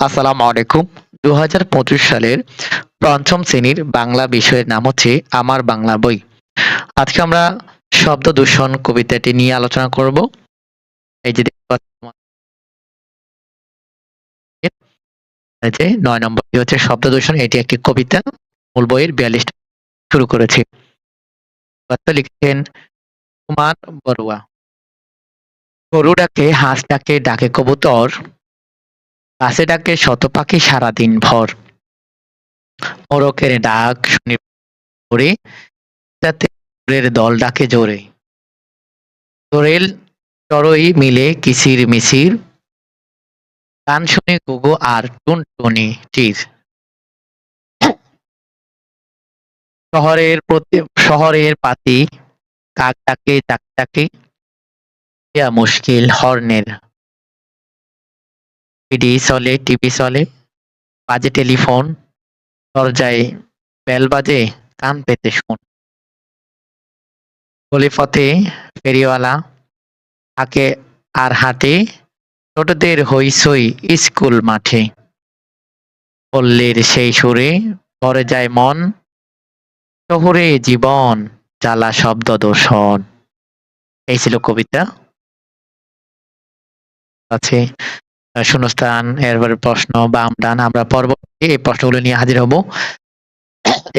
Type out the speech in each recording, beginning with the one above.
আসসালামু আলাইকুম। দু হাজার পঁচিশ সালের পঞ্চম শ্রেণির বাংলা বিষয়ের নাম হচ্ছে আমার বাংলা বই। আজকে আমরা শব্দ দূষণ কবিতাটি নিয়ে আলোচনা করব। এই যে যে নয় নম্বরটি হচ্ছে শব্দ দূষণ, এটি একটি কবিতা, মূল বইয়ের বিয়াল্লিশ শুরু করেছি। লিখেছেন কুমার বড়ুয়া। গরু ডাকে হাঁস ডাকে ডাকে কবুতর গাছে ডাকে শত পাখি সারাদিন ভর। মোরকের ডাক শুনি যাতে ভোরের দল ডাকে জোরে। দোরেল চড়ই মিলে কিসির মিসির গান শুনে গুগু আর টুনটুনি চির শহরের প্রতি, শহরের পাতি কাক ডাকে, ডাক ডাকে। মুশকিল হর্নের পিডি চলে টিভি চলে, বাজে টেলিফোন, দরজায় বেল বাজে, কান পেতে শুন। গলিপথে ফেরিওয়ালা থাকে আর হাটে, ছোটদের হইসই স্কুল মাঠে। পল্লীর সেই সুরে ভরে যায় মন, শহুরে জীবন জ্বালা শব্দ দূষণ। এই ছিল কবিতা। আছে। শূন্যস্থান, এরপরে প্রশ্ন, বাম ডান, আমরা পরবর্তী এই প্রশ্নগুলো নিয়ে হাজির হব।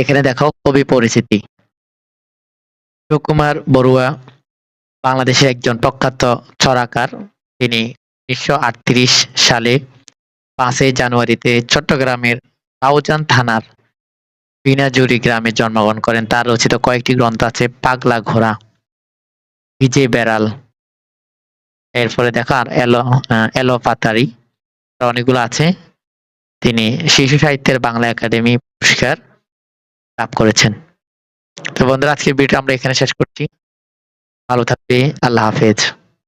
এখানে দেখো, কবি পরিচিতি। সুকুমার বড়ুয়া বাংলাদেশের একজন প্রখ্যাত ছড়াকার। তিনি উনিশশো আটত্রিশ সালে পাঁচই জানুয়ারিতে চট্টগ্রামের কাউজান থানার বিনাজুরি গ্রামে জন্মগ্রহণ করেন। তার রচিত কয়েকটি গ্রন্থ আছে পাগলা ঘোড়া ভিজে বেড়াল। এরপরে দেখো আর এলো এলো পাতারি। অনেকগুলো আছে। তিনি শিশু সাহিত্যের বাংলা একাডেমি পুরস্কার লাভ করেছেন। তো বন্ধুরা, আজকের ভিডিও আমরা এখানে শেষ করছি। ভালো থাকবে। আল্লাহ হাফেজ।